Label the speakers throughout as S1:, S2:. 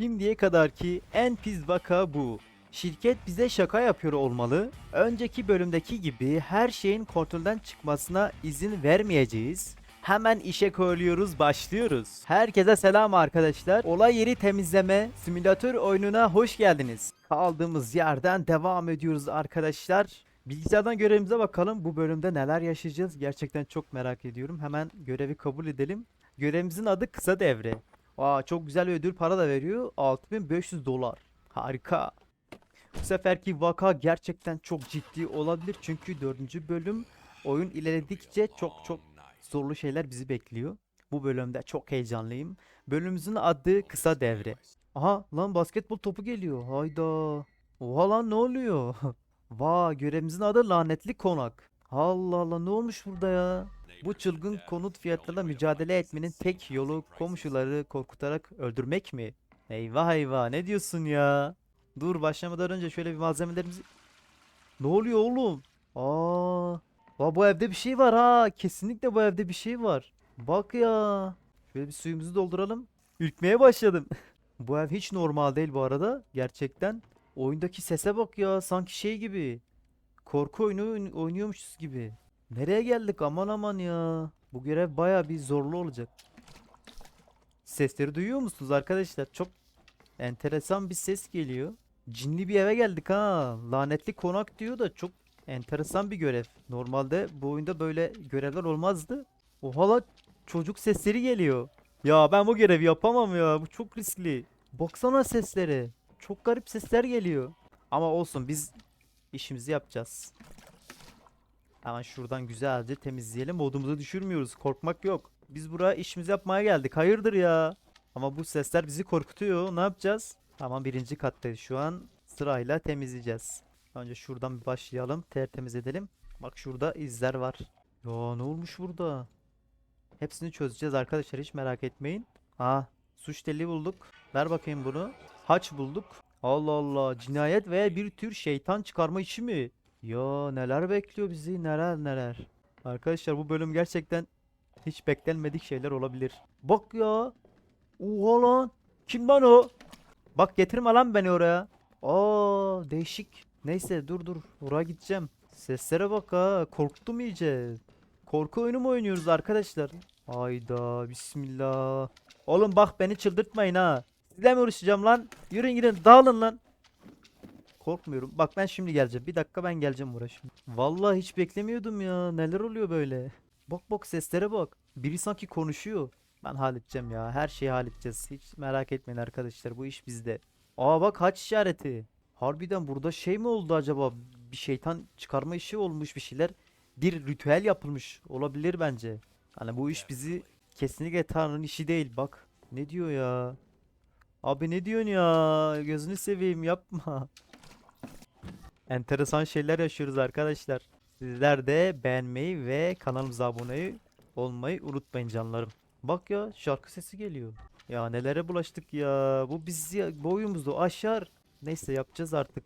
S1: Şimdiye kadarki en pis vaka bu. Şirket bize şaka yapıyor olmalı. Önceki bölümdeki gibi her şeyin kontrolden çıkmasına izin vermeyeceğiz. Hemen işe koyuluyoruz, başlıyoruz. Herkese selam arkadaşlar. Olay yeri temizleme simülatör oyununa hoş geldiniz. Kaldığımız yerden devam ediyoruz arkadaşlar. Bilgisayardan görevimize bakalım. Bu bölümde neler yaşayacağız? Gerçekten çok merak ediyorum. Hemen görevi kabul edelim. Görevimizin adı kısa devre. Aa çok güzel bir ödül para da veriyor. 6500 dolar. Harika. Bu seferki vaka gerçekten çok ciddi olabilir. Çünkü dördüncü bölüm oyun ilerledikçe çok çok zorlu şeyler bizi bekliyor. Bu bölümde çok heyecanlıyım. Bölümümüzün adı kısa devre. Aha lan basketbol topu geliyor. Hayda. Oha lan ne oluyor? Vay görevimizin adı lanetli konak. Allah Allah ne olmuş burada ya? Bu çılgın konut fiyatlarla mücadele etmenin tek yolu komşuları korkutarak öldürmek mi? Eyvah eyvah ne diyorsun ya? Dur başlamadan önce şöyle bir malzemelerimizi... Ne oluyor oğlum? Aa, Aa, bu evde bir şey var ha. Kesinlikle bu evde bir şey var. Bak ya. Şöyle bir suyumuzu dolduralım. Ürkmeye başladım. bu ev hiç normal değil bu arada. Gerçekten. Oyundaki sese bak ya. Sanki şey gibi. Korku oyunu oyn- oynuyormuşuz gibi. Nereye geldik aman aman ya. Bu görev baya bir zorlu olacak. Sesleri duyuyor musunuz arkadaşlar? Çok enteresan bir ses geliyor. Cinli bir eve geldik ha. Lanetli konak diyor da çok enteresan bir görev. Normalde bu oyunda böyle görevler olmazdı. Oha lan çocuk sesleri geliyor. Ya ben bu görevi yapamam ya. Bu çok riskli. Baksana seslere. Çok garip sesler geliyor. Ama olsun biz işimizi yapacağız. Hemen şuradan güzelce temizleyelim. Modumuzu düşürmüyoruz. Korkmak yok. Biz buraya işimizi yapmaya geldik. Hayırdır ya? Ama bu sesler bizi korkutuyor. Ne yapacağız? Tamam birinci kattayız şu an. Sırayla temizleyeceğiz. Önce şuradan bir başlayalım. Tertemiz edelim. Bak şurada izler var. Ya ne olmuş burada? Hepsini çözeceğiz arkadaşlar hiç merak etmeyin. Ha suç deli bulduk. Ver bakayım bunu. Haç bulduk. Allah Allah cinayet veya bir tür şeytan çıkarma işi mi? Ya neler bekliyor bizi neler neler. Arkadaşlar bu bölüm gerçekten hiç beklenmedik şeyler olabilir. Bak ya. Oha lan. Kim lan o? Bak getirme lan beni oraya. Aa değişik. Neyse dur dur. Oraya gideceğim. Seslere bak ha. Korktum iyice. Korku oyunu mu oynuyoruz arkadaşlar? Hayda bismillah. Oğlum bak beni çıldırtmayın ha. Sizle mi uğraşacağım lan? Yürüyün gidin dağılın lan. Korkmuyorum. Bak ben şimdi geleceğim. Bir dakika ben geleceğim uğraşın. Vallahi hiç beklemiyordum ya. Neler oluyor böyle? Bak bak seslere bak. Biri sanki konuşuyor. Ben halledeceğim ya. Her şeyi halledeceğiz. Hiç merak etmeyin arkadaşlar. Bu iş bizde. Aa bak haç işareti. Harbiden burada şey mi oldu acaba? Bir şeytan çıkarma işi olmuş bir şeyler. Bir ritüel yapılmış olabilir bence. Hani bu iş bizi kesinlikle Tanrı'nın işi değil. Bak ne diyor ya? Abi ne diyorsun ya? Gözünü seveyim yapma. Enteresan şeyler yaşıyoruz arkadaşlar. Sizler de beğenmeyi ve kanalımıza abone olmayı unutmayın canlarım. Bak ya şarkı sesi geliyor. Ya nelere bulaştık ya. Bu bizi boyumuzdu aşar. Neyse yapacağız artık.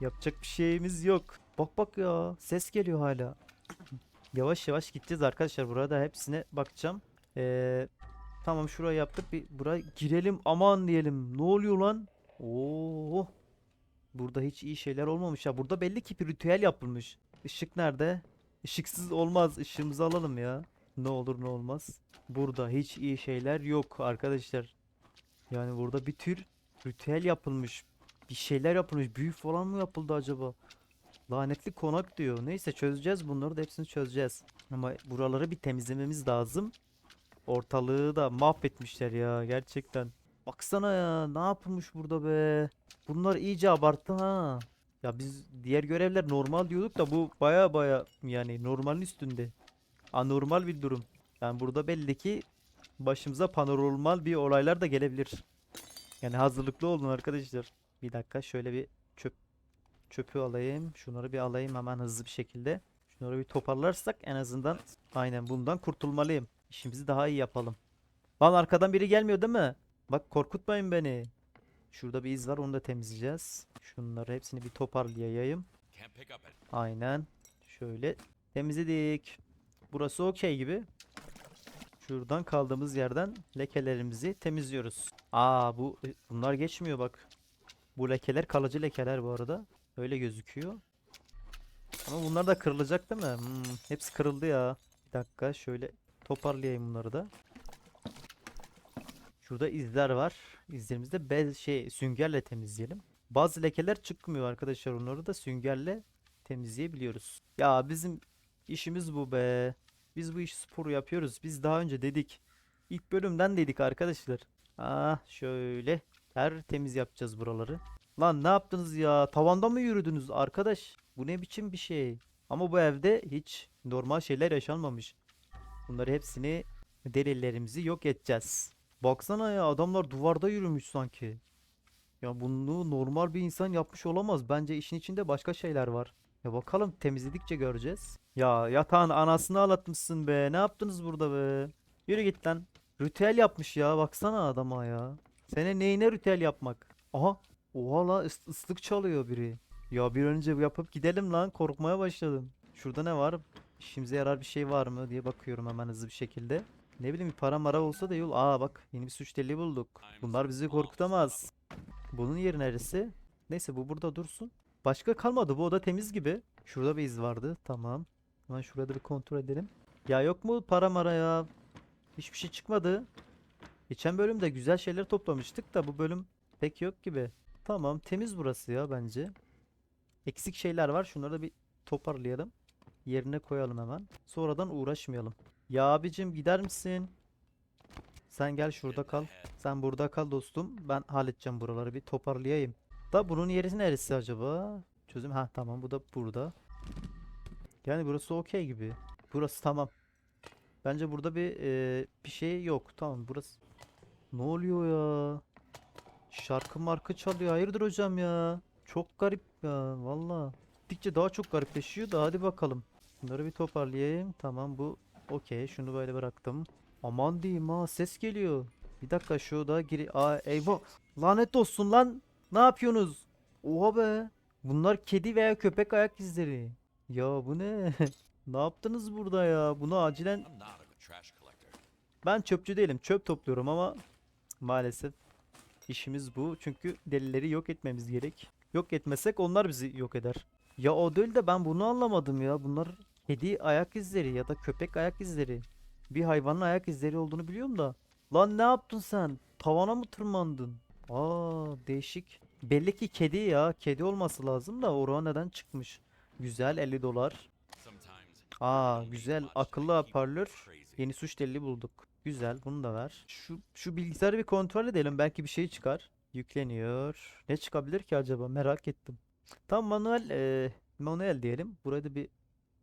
S1: Yapacak bir şeyimiz yok. Bak bak ya ses geliyor hala. Yavaş yavaş gideceğiz arkadaşlar. Burada hepsine bakacağım. Ee, tamam şurayı yaptık. Bir buraya girelim aman diyelim. Ne oluyor lan? Oo. Burada hiç iyi şeyler olmamış ya. Burada belli ki bir ritüel yapılmış. Işık nerede? Işıksız olmaz. Işığımızı alalım ya. Ne olur ne olmaz. Burada hiç iyi şeyler yok arkadaşlar. Yani burada bir tür ritüel yapılmış. Bir şeyler yapılmış. Büyü falan mı yapıldı acaba? Lanetli konak diyor. Neyse çözeceğiz bunları da hepsini çözeceğiz. Ama buraları bir temizlememiz lazım. Ortalığı da mahvetmişler ya gerçekten. Baksana ya ne yapılmış burada be. Bunlar iyice abarttı ha. Ya biz diğer görevler normal diyorduk da bu baya baya yani normalin üstünde. Anormal bir durum. Yani burada belli ki başımıza paranormal bir olaylar da gelebilir. Yani hazırlıklı olun arkadaşlar. Bir dakika şöyle bir çöp çöpü alayım. Şunları bir alayım hemen hızlı bir şekilde. Şunları bir toparlarsak en azından aynen bundan kurtulmalıyım. İşimizi daha iyi yapalım. Lan arkadan biri gelmiyor değil mi? Bak korkutmayın beni. Şurada bir iz var onu da temizleyeceğiz. Şunları hepsini bir toparlayayım. Aynen. Şöyle temizledik. Burası okey gibi. Şuradan kaldığımız yerden lekelerimizi temizliyoruz. Aa bu bunlar geçmiyor bak. Bu lekeler kalıcı lekeler bu arada. Öyle gözüküyor. Ama bunlar da kırılacak değil mi? Hmm, hepsi kırıldı ya. Bir dakika şöyle toparlayayım bunları da. Şurada izler var. İzlerimizi de bez şey süngerle temizleyelim. Bazı lekeler çıkmıyor arkadaşlar. Onları da süngerle temizleyebiliyoruz. Ya bizim işimiz bu be. Biz bu işi spor yapıyoruz. Biz daha önce dedik. İlk bölümden dedik arkadaşlar. Ah şöyle tertemiz yapacağız buraları. Lan ne yaptınız ya? Tavanda mı yürüdünüz arkadaş? Bu ne biçim bir şey? Ama bu evde hiç normal şeyler yaşanmamış. Bunları hepsini delillerimizi yok edeceğiz. Baksana ya adamlar duvarda yürümüş sanki. Ya bunu normal bir insan yapmış olamaz. Bence işin içinde başka şeyler var. Ya bakalım temizledikçe göreceğiz. Ya yatağın anasını ağlatmışsın be. Ne yaptınız burada be? Yürü git lan. Ritüel yapmış ya. Baksana adama ya. Senin neyine ritüel yapmak? Aha. Oha la ıs- ıslık çalıyor biri. Ya bir önce yapıp gidelim lan. Korkmaya başladım. Şurada ne var? İşimize yarar bir şey var mı diye bakıyorum hemen hızlı bir şekilde. Ne bileyim para mara olsa da yol. Aa bak yeni bir suç deliği bulduk. Bunlar bizi korkutamaz. Bunun yeri neresi? Neyse bu burada dursun. Başka kalmadı. Bu oda temiz gibi. Şurada bir iz vardı. Tamam. Hemen şurada bir kontrol edelim. Ya yok mu para mara ya? Hiçbir şey çıkmadı. Geçen bölümde güzel şeyler toplamıştık da bu bölüm pek yok gibi. Tamam temiz burası ya bence. Eksik şeyler var. Şunları da bir toparlayalım. Yerine koyalım hemen. Sonradan uğraşmayalım. Ya abicim gider misin? Sen gel şurada kal. Sen burada kal dostum. Ben halledeceğim buraları bir toparlayayım. Da bunun yeri neresi acaba? Çözüm. Ha tamam bu da burada. Yani burası okey gibi. Burası tamam. Bence burada bir e, bir şey yok. Tamam burası. Ne oluyor ya? Şarkı markı çalıyor. Hayırdır hocam ya? Çok garip ya valla. Gittikçe daha çok garipleşiyor da hadi bakalım. Bunları bir toparlayayım. Tamam bu okey. Şunu böyle bıraktım. Aman diyeyim ha ses geliyor. Bir dakika şu da giri... Aa eyvah. Lanet olsun lan. Ne yapıyorsunuz? Oha be. Bunlar kedi veya köpek ayak izleri. Ya bu ne? Ne yaptınız burada ya? Bunu acilen... Ben çöpçü değilim. Çöp topluyorum ama maalesef işimiz bu. Çünkü delileri yok etmemiz gerek. Yok etmesek onlar bizi yok eder. Ya o değil de ben bunu anlamadım ya. Bunlar kedi ayak izleri ya da köpek ayak izleri. Bir hayvanın ayak izleri olduğunu biliyorum da. Lan ne yaptın sen? Tavana mı tırmandın? Aa değişik. Belli ki kedi ya. Kedi olması lazım da oruğa neden çıkmış? Güzel 50 dolar. Aa güzel akıllı hoparlör. Yeni suç delili bulduk. Güzel bunu da ver. Şu şu bilgisayarı bir kontrol edelim. Belki bir şey çıkar. Yükleniyor. Ne çıkabilir ki acaba? Merak ettim. Tam manuel eee, manuel diyelim. Burada bir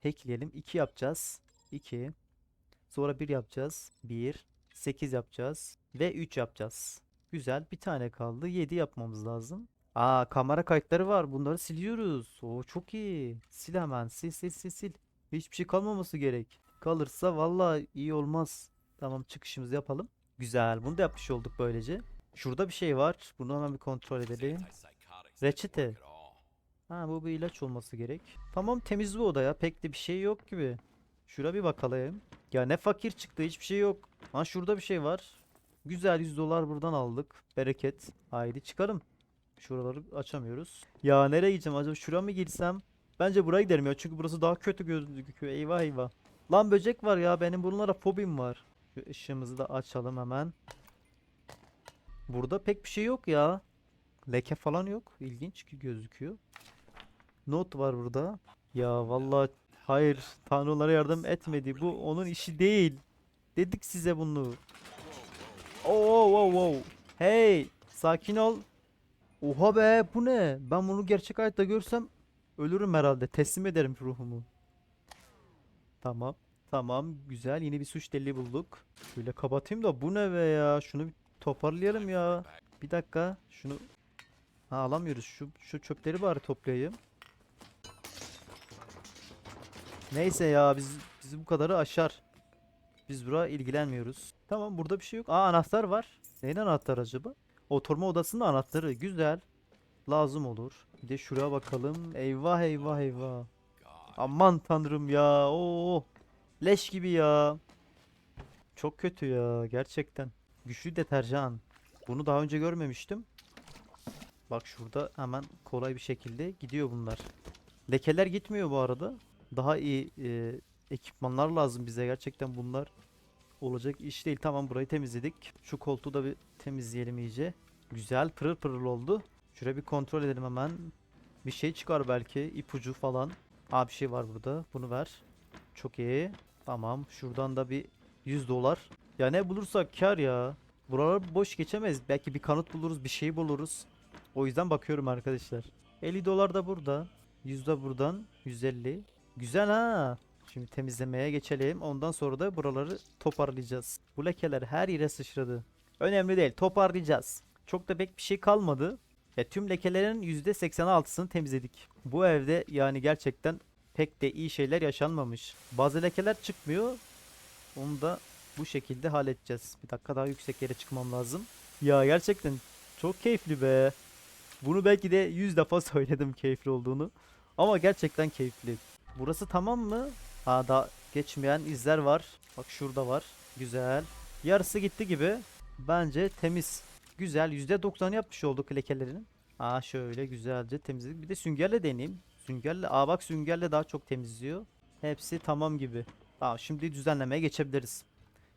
S1: hackleyelim. 2 yapacağız. 2. Sonra 1 yapacağız. 1. 8 yapacağız. Ve 3 yapacağız. Güzel. Bir tane kaldı. 7 yapmamız lazım. Aa kamera kayıtları var. Bunları siliyoruz. Oo çok iyi. Sil hemen. Sil sil sil sil. Hiçbir şey kalmaması gerek. Kalırsa vallahi iyi olmaz. Tamam çıkışımızı yapalım. Güzel. Bunu da yapmış olduk böylece. Şurada bir şey var. Bunu hemen bir kontrol edelim. Reçete. Ha bu bir ilaç olması gerek. Tamam temiz bu oda ya. Pek de bir şey yok gibi. Şura bir bakalım. Ya ne fakir çıktı hiçbir şey yok. Ha şurada bir şey var. Güzel 100 dolar buradan aldık. Bereket. Haydi çıkalım. Şuraları açamıyoruz. Ya nereye gideceğim acaba? Şura mı gitsem? Bence buraya giderim ya. Çünkü burası daha kötü gözüküyor. Eyvah eyvah. Lan böcek var ya. Benim bunlara fobim var. Şu ışığımızı da açalım hemen. Burada pek bir şey yok ya. Leke falan yok. İlginç ki gözüküyor. Not var burada. Ya vallahi hayır. Tanrılara yardım etmedi. Bu onun işi değil. Dedik size bunu. Oo wow wow. Hey, sakin ol. Oha be, bu ne? Ben bunu gerçek hayatta görsem ölürüm herhalde. Teslim ederim ruhumu. Tamam. Tamam, güzel. Yeni bir suç delili bulduk. Şöyle kapatayım da bu ne be ya? Şunu bir toparlayalım ya. Bir dakika. Şunu Ha alamıyoruz. Şu şu çöpleri bari toplayayım. Neyse ya biz bizi bu kadarı aşar. Biz bura ilgilenmiyoruz. Tamam burada bir şey yok. Aa anahtar var. Neyin anahtarı acaba? Oturma odasının anahtarı. Güzel. Lazım olur. Bir de şuraya bakalım. Eyvah eyvah eyvah. Aman tanrım ya. Oo. Leş gibi ya. Çok kötü ya gerçekten. Güçlü deterjan. Bunu daha önce görmemiştim. Bak şurada hemen kolay bir şekilde gidiyor bunlar. Lekeler gitmiyor bu arada. Daha iyi e, ekipmanlar lazım bize gerçekten bunlar. Olacak iş değil. Tamam burayı temizledik. Şu koltuğu da bir temizleyelim iyice. Güzel pırıl pırıl oldu. Şuraya bir kontrol edelim hemen. Bir şey çıkar belki. ipucu falan. Aa bir şey var burada. Bunu ver. Çok iyi. Tamam. Şuradan da bir 100 dolar. Ya ne bulursak kar ya. Buralar boş geçemez. Belki bir kanıt buluruz, bir şey buluruz. O yüzden bakıyorum arkadaşlar. 50 dolar da burada. 100 de buradan. 150. Güzel ha. Şimdi temizlemeye geçelim. Ondan sonra da buraları toparlayacağız. Bu lekeler her yere sıçradı. Önemli değil. Toparlayacağız. Çok da pek bir şey kalmadı. Ya tüm lekelerin %86'sını temizledik. Bu evde yani gerçekten pek de iyi şeyler yaşanmamış. Bazı lekeler çıkmıyor. Onu da bu şekilde halledeceğiz. Bir dakika daha yüksek yere çıkmam lazım. Ya gerçekten çok keyifli be. Bunu belki de 100 defa söyledim keyifli olduğunu. Ama gerçekten keyifli. Burası tamam mı? Ha daha geçmeyen izler var. Bak şurada var. Güzel. Yarısı gitti gibi. Bence temiz. Güzel. %90 yapmış olduk lekelerin. Aa şöyle güzelce temizledik. Bir de süngerle deneyeyim. Süngerle. Aa bak süngerle daha çok temizliyor. Hepsi tamam gibi. Tamam şimdi düzenlemeye geçebiliriz.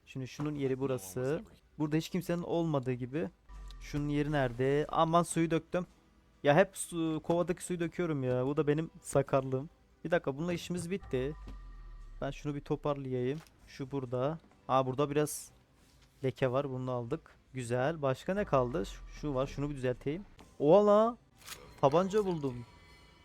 S1: Şimdi şunun yeri burası. Burada hiç kimsenin olmadığı gibi. Şunun yeri nerede? Aman suyu döktüm. Ya hep su, kovadaki suyu döküyorum ya. Bu da benim sakarlığım. Bir dakika bununla işimiz bitti. Ben şunu bir toparlayayım. Şu burada. Aa burada biraz leke var. Bunu aldık. Güzel. Başka ne kaldı? Şu- var. Şunu bir düzelteyim. Ola. Tabanca buldum.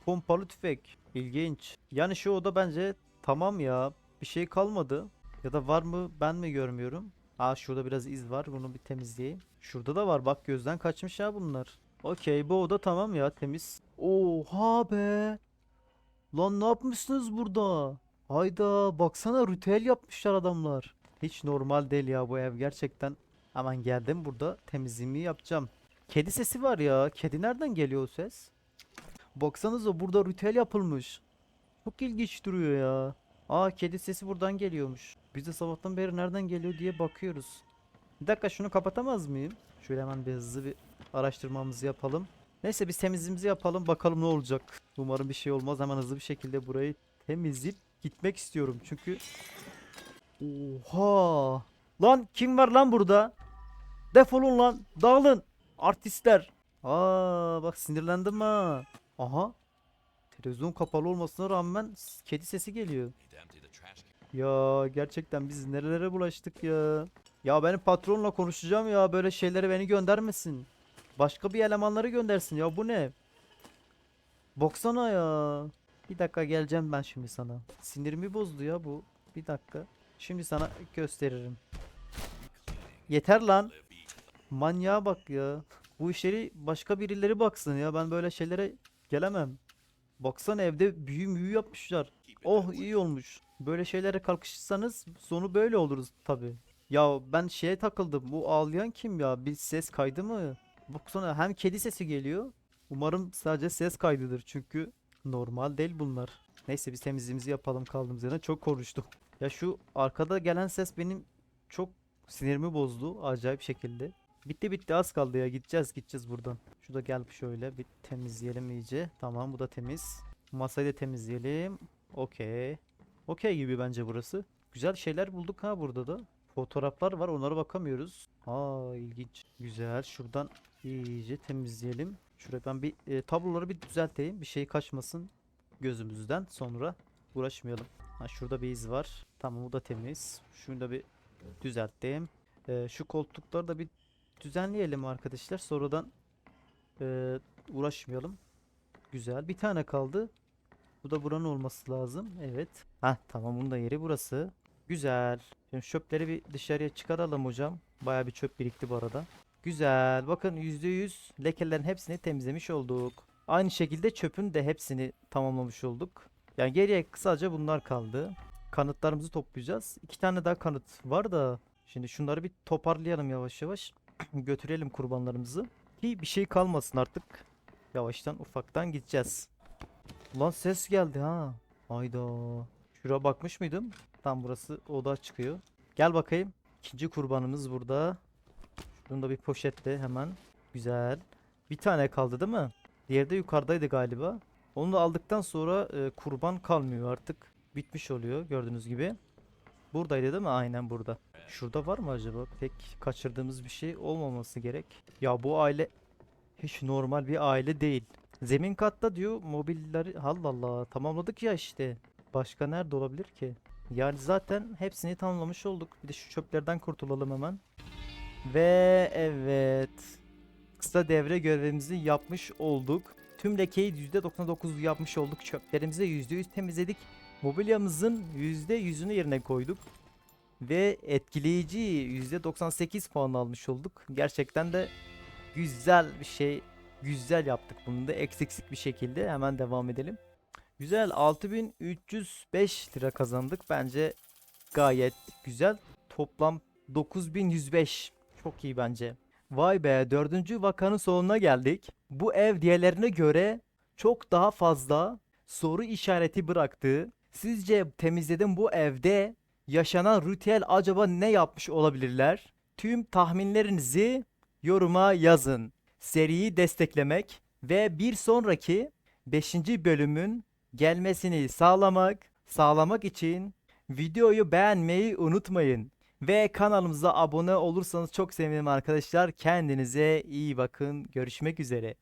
S1: Pompalı tüfek. İlginç. Yani şu oda bence tamam ya. Bir şey kalmadı. Ya da var mı ben mi görmüyorum? Aa şurada biraz iz var. Bunu bir temizleyeyim. Şurada da var. Bak gözden kaçmış ya bunlar. Okey bu oda tamam ya temiz. Oha be. Lan ne yapmışsınız burada? Hayda baksana ritüel yapmışlar adamlar. Hiç normal değil ya bu ev gerçekten. Hemen geldim burada temizliğimi yapacağım. Kedi sesi var ya. Kedi nereden geliyor o ses? Baksanıza burada ritüel yapılmış. Çok ilginç duruyor ya. Aa kedi sesi buradan geliyormuş. Biz de sabahtan beri nereden geliyor diye bakıyoruz. Bir dakika şunu kapatamaz mıyım? Şöyle hemen bir hızlı bir araştırmamızı yapalım. Neyse biz temizliğimizi yapalım bakalım ne olacak. Umarım bir şey olmaz. Hemen hızlı bir şekilde burayı temizleyip gitmek istiyorum. Çünkü Oha! Lan kim var lan burada? Defolun lan. Dağılın. Artistler. Aa bak sinirlendim ha. Aha. Televizyon kapalı olmasına rağmen kedi sesi geliyor. Ya gerçekten biz nerelere bulaştık ya. Ya benim patronla konuşacağım ya böyle şeylere beni göndermesin. Başka bir elemanları göndersin ya bu ne? Baksana ya. Bir dakika geleceğim ben şimdi sana. Sinirimi bozdu ya bu. Bir dakika. Şimdi sana gösteririm. Yeter lan. Manyağa bak ya. Bu işleri başka birileri baksın ya. Ben böyle şeylere gelemem. Baksana evde büyü büyü yapmışlar. Oh iyi olmuş. Böyle şeylere kalkışırsanız sonu böyle oluruz tabi. Ya ben şeye takıldım. Bu ağlayan kim ya? Bir ses kaydı mı? Baksana hem kedi sesi geliyor. Umarım sadece ses kaydıdır çünkü normal değil bunlar. Neyse biz temizliğimizi yapalım kaldığımız yerden. Çok konuştum. Ya şu arkada gelen ses benim çok sinirimi bozdu acayip şekilde. Bitti bitti az kaldı ya gideceğiz gideceğiz buradan. Şurada gel şöyle bir temizleyelim iyice. Tamam bu da temiz. Masayı da temizleyelim. Okey. Okey gibi bence burası. Güzel şeyler bulduk ha burada da. Fotoğraflar var onlara bakamıyoruz. Aa ilginç. Güzel şuradan iyice temizleyelim. Şuraya ben bir e, tabloları bir düzelteyim. Bir şey kaçmasın gözümüzden sonra uğraşmayalım. Ha şurada bir iz var. Tamam bu da temiz. Şunu da bir düzelttim. Ee, şu koltukları da bir düzenleyelim arkadaşlar. Sonradan e, uğraşmayalım. Güzel. Bir tane kaldı. Bu da buranın olması lazım. Evet. Ha tamam bunun da yeri burası. Güzel. Şimdi çöpleri bir dışarıya çıkaralım hocam. Baya bir çöp birikti bu arada. Güzel. Bakın %100 lekelerin hepsini temizlemiş olduk. Aynı şekilde çöpün de hepsini tamamlamış olduk. Yani geriye kısaca bunlar kaldı. Kanıtlarımızı toplayacağız. İki tane daha kanıt var da. Şimdi şunları bir toparlayalım yavaş yavaş. Götürelim kurbanlarımızı. Ki bir şey kalmasın artık. Yavaştan ufaktan gideceğiz. Ulan ses geldi ha. Hayda. Şuraya bakmış mıydım? Tam burası oda çıkıyor. Gel bakayım. İkinci kurbanımız burada. Şunu da bir poşette hemen. Güzel. Bir tane kaldı değil mi? Diğeri de yukarıdaydı galiba. Onu da aldıktan sonra e, kurban kalmıyor artık. Bitmiş oluyor gördüğünüz gibi. Buradaydı değil mi? Aynen burada. Şurada var mı acaba? Pek kaçırdığımız bir şey olmaması gerek. Ya bu aile hiç normal bir aile değil. Zemin katta diyor mobilleri Allah Allah tamamladık ya işte. Başka nerede olabilir ki? Yani zaten hepsini tamamlamış olduk. Bir de şu çöplerden kurtulalım hemen. Ve evet. Kısa devre görevimizi yapmış olduk. Tüm lekeyi %99 yapmış olduk. Çöplerimizi %100 temizledik. Mobilyamızın %100'ünü yerine koyduk. Ve etkileyici %98 puan almış olduk. Gerçekten de güzel bir şey. Güzel yaptık bunu da eksiksik bir şekilde. Hemen devam edelim. Güzel 6305 lira kazandık. Bence gayet güzel. Toplam 9105. Çok iyi bence. Vay be dördüncü vakanın sonuna geldik. Bu ev diğerlerine göre çok daha fazla soru işareti bıraktı. Sizce temizledim bu evde yaşanan ritüel acaba ne yapmış olabilirler? Tüm tahminlerinizi yoruma yazın. Seriyi desteklemek ve bir sonraki 5. bölümün gelmesini sağlamak, sağlamak için videoyu beğenmeyi unutmayın. Ve kanalımıza abone olursanız çok sevinirim arkadaşlar. Kendinize iyi bakın. Görüşmek üzere.